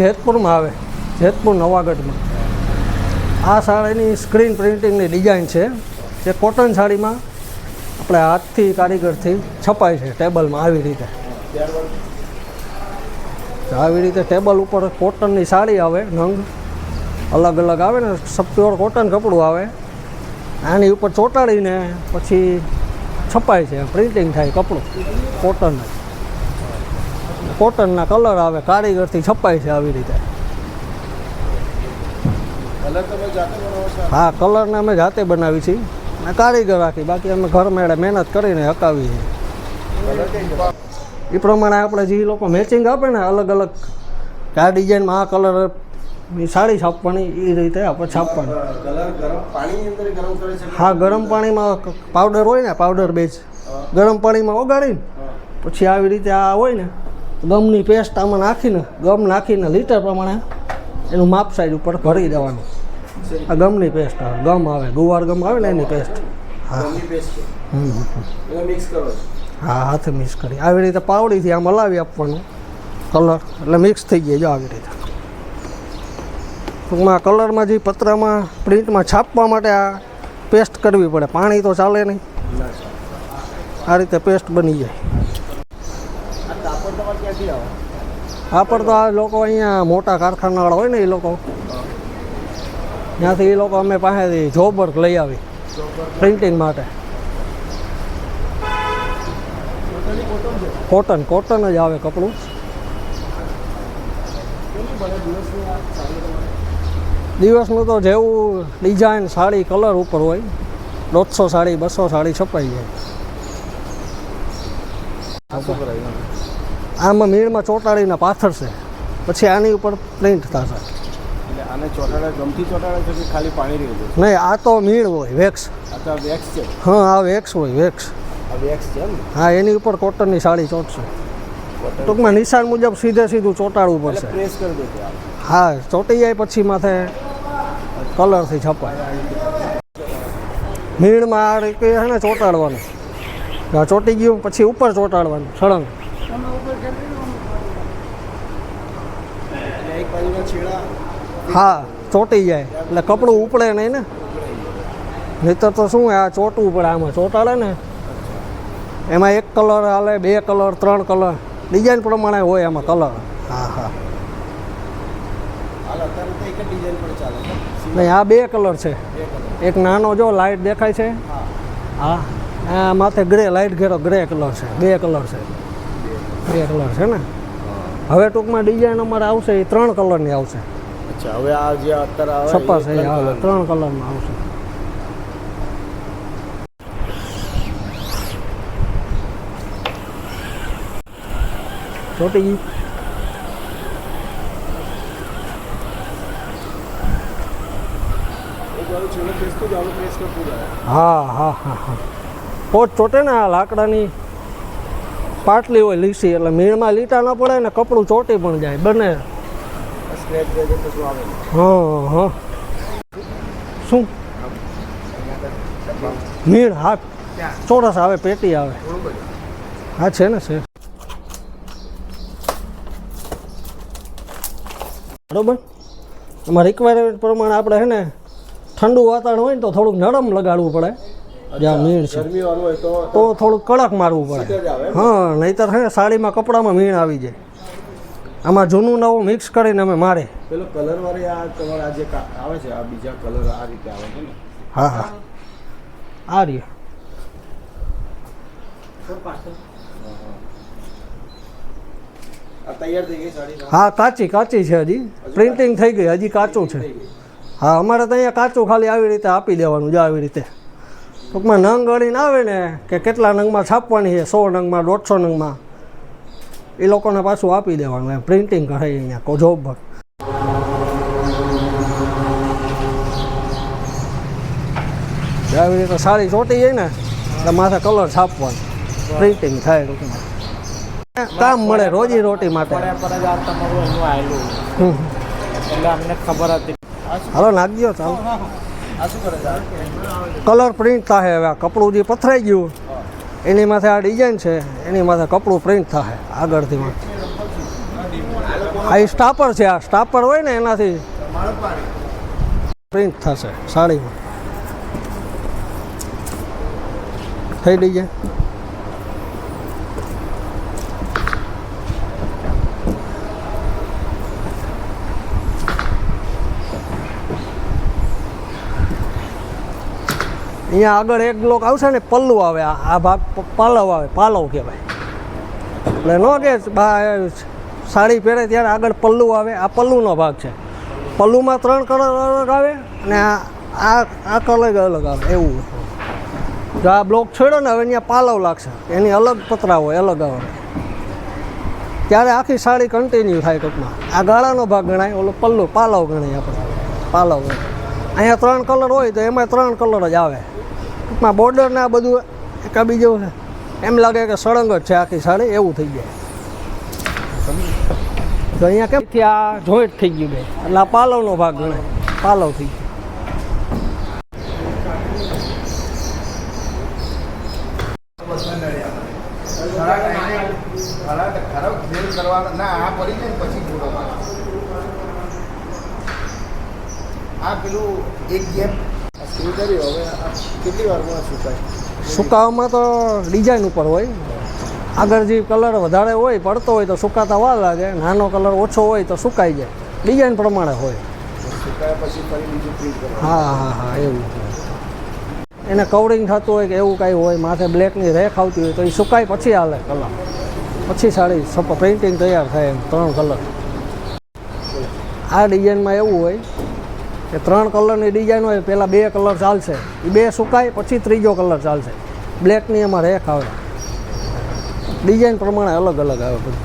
જેતપુરમાં આવે. જેતપુર નવાગઢમાં. આ સાડીની screen પ્રિન્ટિંગની design છે. જે કોટન સાડીમાં આપણે હાથથી કારીગરથી છપાય છે ટેબલમાં આવી રીતે. આવી રીતે ટેબલ ઉપર કોટનની સાડી આવે, નંગ. અલગ અલગ આવે ને પ્યોર કોટન કપડું આવે. આની ઉપર ચોંટાડીને પછી છપાય છે, પ્રિન્ટિંગ થાય કપડું કોટન કોટનના કલર આવે કારીગરથી છપાય છે આવી રીતે. હા કલરને અમે જાતે બનાવી છીએ. અને કારીગર રાખી બાકી અમે ઘર મેળે મહેનત કરીને હકાવી છીએ. એ પ્રમાણે આપણે જે લોકો મેચિંગ આપે ને અલગ અલગ કે આ ડિઝાઇનમાં આ કલર સાડી છાપવાની એ રીતે આપણે છાપવાની. હા ગરમ પાણીમાં પાવડર હોય ને પાવડર બેઝ ગરમ પાણીમાં ઓગાળીને પછી આવી રીતે આ હોય ને ગમની પેસ્ટ આમાં નાખીને ગમ નાખીને લીટર પ્રમાણે એનું માપ સાઈડ ઉપર ભરી દેવાનું. આ ગમની પેસ્ટ આવે. ગમ આવે. ગુવાર ગમ આવે ને એની પેસ્ટ હા. હા હાથે મિક્સ કરી. આવી રીતે પાવડીથી આમ હલાવી આપવાનું. કલર એટલે મિક્સ થઈ જાય જો આવી રીતે. ટૂંકમાં કલરમાં જે પતરામાં પ્રિન્ટમાં છાપવા માટે આ પેસ્ટ કરવી પડે. પાણી તો ચાલે નહીં. આ રીતે પેસ્ટ બની જાય. આવે. કાપડ તો આ લોકો અહીંયા મોટા કારખાનાવાળા હોય ને એ લોકો. ત્યાંથી એ લોકો અમે પાસેથી જોબ વર્ક લઈ આવી પ્રિન્ટિંગ માટે. કોટન કોટન જ આવે કપડું. દિવસની તો જેવું ડિઝાઇન સાડી કલર ઉપર હોય દોઢસો સાડી બસો સાડી છપાઈ જાય. આમાં મીણમાં ચોંટાડીને પાથરશે પછી આની ઉપર પ્રિન્ટ થશે. એટલે આને ચોટાડે ગમથી ચોટાડે છે કે ખાલી પાણી રહી છે? નહીં આ તો મીણ હોય વેક્સ. આ તો વેક્સ છે? હા આ વેક્સ હોય વેક્સ. આ વેક્સ છે એમ ને? હા એની ઉપર કોટનની સાડી ચોંટશે. ટૂંકમાં નિશાન મુજબ સીધે સીધું ચોંટાડવું એટલે પડશે. પ્રેસ કરી દેશે આ. હા ચોંટી જાય પછી માથે કલરથી છપાય મીણમાં આ રીતે છે ને ચોંટાડવાનું. આ ચોંટી ગયું પછી ઉપર ચોંટાડવાનું સળંગ એટલે એક બાજુના છેડા હા ચોંટી જાય. એટલે કપડું ઉપડે નહીં ને. નહીતર તો શું આ ચોટવું પડે આમાં. ચોંટાડે ને. એમાં એક કલર હાલે બે કલર ત્રણ કલર. ડિઝાઇન પ્રમાણે હોય એમાં કલર. હા હા. નહીં આ બે કલર છે. એક નાનો જો લાઇટ દેખાય છે. હા. હા આ માથે ગ્રે લાઇટ ઘેરો ગ્રે કલર છે. બે કલર છે. બે કલર છે ને. હવે ટૂંકમાં ડિઝાઇન અમારે આવશે એ ત્રણ કલરની આવશે. અચ્છા હવે આ જે અત્યારે આવે એ છપાશે ત્રણ. કલરમાં આવશે. ચોટી. હા હા હા હા. પોચ ચોટે ને આ લાકડાની. પાટલી હોય લીસી, એટલે મીણમાં લીટા ન પડે ને કપડું ચોટી પણ જાય, બને. હા હા. શું? મીણ હા ચોરસ આવે, પેટી આવે. હા છે ને, છે. બરોબર? એમાં રિક્વાયરમેન્ટ પ્રમાણે આપણે છે ને ઠંડુ વાતાવરણ હોય ને તો થોડુંક નરમ લગાડવું પડે. જ્યાં મીણ છે. તો થોડું થોડુંક કડક મારવું પડે? હા નહીતર હે ને સાડીમાં કપડામાં મીણ આવી જાય. આમાં જૂનું નવું મિક્સ કરીને અમે મારે. પેલો કલર વાળી આ તમારે આ જે આવે છે આ બીજા કલર આ રીતે આવે છે ને? હા હા. આ રહ્યું. આ તૈયાર થઈ ગઈ સાડી હા કાચી કાચી છે હજી. પ્રિન્ટિંગ થઈ ગઈ હજી કાચું છે. હા અમારે તો અહીંયા કાચું ખાલી આવી રીતે આપી દેવાનું જો આવી રીતે. ટૂંકમાં નંગ ગણીને આવે ને કે કેટલા નંગમાં છાપવાની છે? સો નંગમાં દોઢસો નંગમાં. એ લોકોને પાછું આપી દેવાનું એમ. પ્રિન્ટિંગ કરે અહીંયા કો જોબ પર. આવી રીતે સારી ચોટી જાય ને એટલે માથે કલર છાપવાનો. પ્રિન્ટિંગ થાય ટૂંકમાં. કામ મળે રોજી રોટી માટે. એટલે અમને ખબર હતી. હાલો નાખજો ચાલો. કલર પ્રિન્ટ થાય હવે. આ કપડું જે પથરાઈ ગયું, એની માથે આ ડિઝાઇન છે, એની માથે કપડું પ્રિન્ટ થાય આગળથી આ સ્ટાપર છે, આ સ્ટાપર હોય ને એનાથી પ્રિન્ટ થશે સાડીમાં. થઈ ગઈ અહીંયા આગળ એક બ્લોક આવશે ને, પલ્લુ આવે, આ ભાગ પાલવ આવે, પાલવ કહેવાય. એટલે ન કે સાડી પહેરે ત્યારે આગળ પલ્લુ આવે, આ પલ્લુનો ભાગ છે. પલ્લુમાં ત્રણ કલર અલગ આવે અને આ આ આ કલર અલગ આવે, એવું. જો આ બ્લોક છોડ્યો ને, હવે અહીંયા પાલવ લાગશે. એની અલગ પતરા હોય, અલગ આવે. ત્યારે આખી સાડી કન્ટિન્યુ થાય ટૂંકમાં. આ ગાળાનો ભાગ ગણાય, ઓલો પલ્લુ, પાલવ ગણાય આપણે. પાલવ અહીંયા ત્રણ કલર હોય તો એમાં ત્રણ કલર જ આવે. ટૂંકમાં બોર્ડર ને આ બધું એકબીજું છે. એમ લાગે કે સળંગ જ છે આખી સાડી એવું થઈ જાય. તો અહીંયા કેમ? થી આ જોઈન્ટ થઈ ગયું બે. એટલે આ પાલવનો ભાગ ગણાય. પાલવ થઈ ગયો. ના આ પેલું એક ગેમ સુકાવામાં તો ડિઝાઇન ઉપર હોય. આગળ જે કલર વધારે હોય પડતો હોય તો સુકાતા વાર લાગે. નાનો કલર ઓછો હોય તો સુકાઈ જાય. ડિઝાઇન પ્રમાણે હોય. હા હા હા એવું. એને કવરિંગ થતું હોય કે એવું કાંઈ હોય માથે બ્લેકની રેખ આવતી હોય તો એ સુકાય પછી હાલે કલર પછી સાડી પ્રિન્ટિંગ તૈયાર થાય એમ ત્રણ કલર આ ડિઝાઇનમાં એવું હોય કે ત્રણ કલરની ડિઝાઇન હોય પહેલાં બે કલર ચાલશે. એ બે સુકાય, પછી ત્રીજો કલર ચાલશે. બ્લેકની એમાં રેખ આવે. ડિઝાઇન પ્રમાણે અલગ અલગ આવે બધું.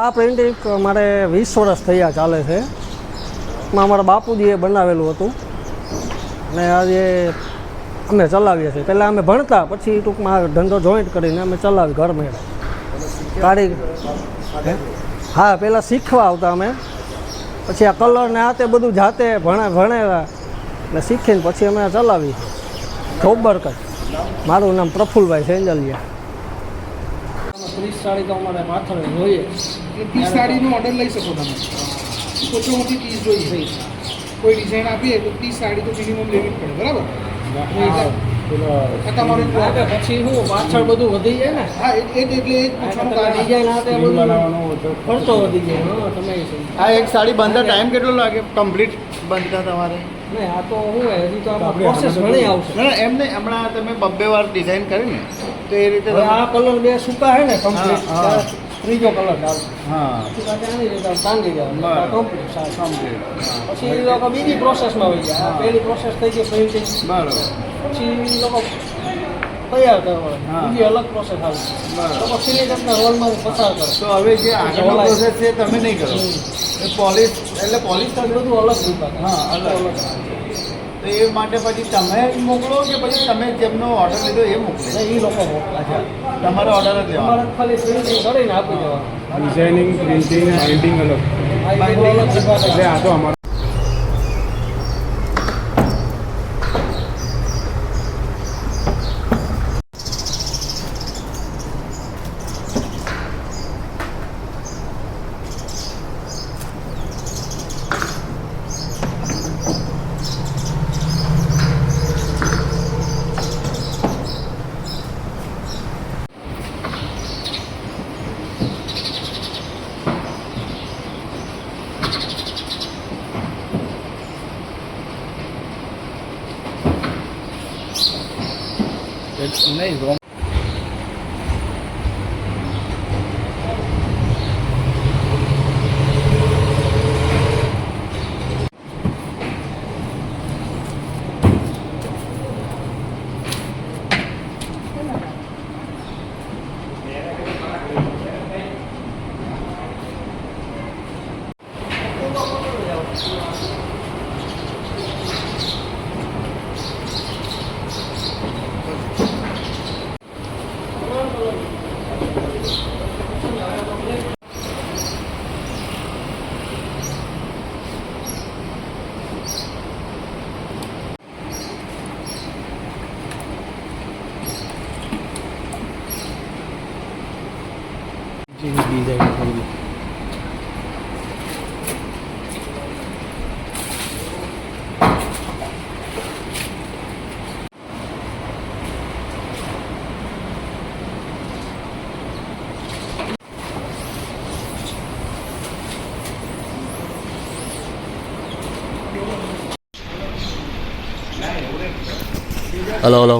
આ પેઇન્ટિંગ મારે વીસ વર્ષ થયા ચાલે છે. માં અમારા બાપુજીએ બનાવેલું હતું. અને આજે અમે ચલાવીએ છીએ. પહેલાં અમે ભણતા, પછી ટૂંકમાં ધંધો જોઈન્ટ કરીને અમે ચલાવી ઘર મેળા. કાઢી હા, પહેલાં શીખવા આવતા અમે. પછી આ કલર ને આ તે બધું જાતે ભણે ભણેલા એટલે શીખીને પછી અમે ચલાવી. ખબર કર મારું નામ પ્રફુલભાઈ સેંજલિયા. ત્રીસ સાડી તો અમારે પાછળ જોઈએ. એ ત્રીસ સાડીનો ઓર્ડર લઈ શકો તમે. ઓછો મોટી ત્રીસ જોઈએ. કોઈ ડિઝાઇન આપીએ તો ત્રીસ સાડી તો મિનિમમ લેવી જ પડે બરાબર? પછી શું પાછળ બધું વધી જાય ને? હા એટલે ખર્ચો વધી જાય. તમે આ એક સાડી બાંધતા ટાઈમ કેટલો લાગે? કમ્પ્લીટ બાંધતા તમારે? નહીં આ તો હું હજી તો પ્રોસેસ ઘણી આવશે. ના ના, એમ નહીં હમણાં તમે બબ્બે વાર ડિઝાઇન કરી ને તો એ રીતે આ કલર બે સૂકા હે ને કમ્પ્લીટ. ત્રીજો કલર ડાલ હા. સૂકા રીતે દેવાનું કમ્પ્લીટ કમ્પ્લીટ પછી એ લોકો બીજી પ્રોસેસમાં હોય જાય પહેલી પ્રોસેસ થઈ ગઈ પ્રિન્ટિંગ બરાબર. પછી એ લોકો તૈયાર કરવાનું હા. બીજી અલગ પ્રોસેસ આવે. લોકો સિલિન્ડરના રોલમાંથી પસાર કરે. તો હવે જે આગળનો. પ્રોસેસ છે તમે નહીં કરો. પોલિશ એટલે પોલિશ બધું અલગ વિભાગ. હા, અલગ. તો એ માટે પછી તમે જ મોકલો કે પછી તમે જેમનો ઓર્ડર લીધો એ મોકલો? એ લોકો મોકલા. તમારો ઓર્ડર જ લેવાનો. ખાલી પ્રિન્ટિંગ કરીને આપી દેવાનું. ડિઝાઇનિંગ પ્રિન્ટિંગ પ્રિન્ટિંગ અલગ. એટલે આ તો અમારા নেই দিয়ে যাবে করবে Hello, hello.